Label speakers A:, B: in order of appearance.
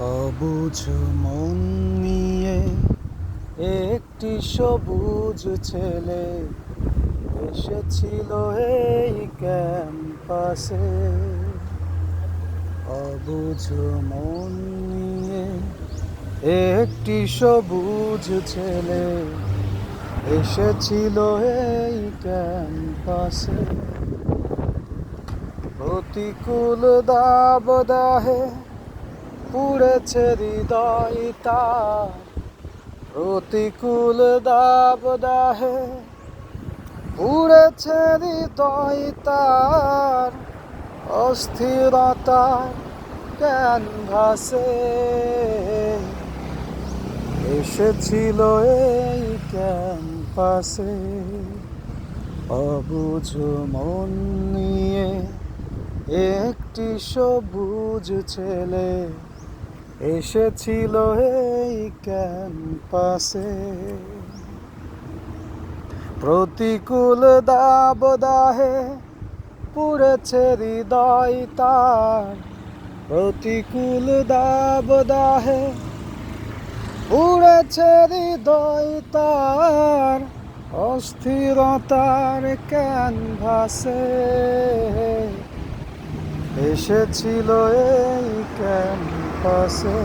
A: অবুঝ মন নিয়ে একটি সবুজ ছেলে এসেছিল এই ক্যাম্পাসে। অবুঝ মন নিয়ে একটি সবুজ ছেলে এসেছিল এই ক্যাম্পাসে। প্রতিকূল দাবদাহে পুড়েছে হৃদয় তার প্রতিকূল দাবদাহে পুড়েছে হৃদয় তার অস্থিরতার ক্যানভাসে এসেছিল এই ক্যাম্পাসে অবুঝ মন নিয়ে একটি সবুজ ছেলে এসেছিল এই ক্যাম্পাসে। প্রতিকূল দাবদাহে পুড়েছে হৃদয় তার। প্রতিকূল দাবদাহে পুড়েছে হৃদয় তার। অস্থিরতার ক্যানভাসে এসেছিল এই ক্যাম্পাসে।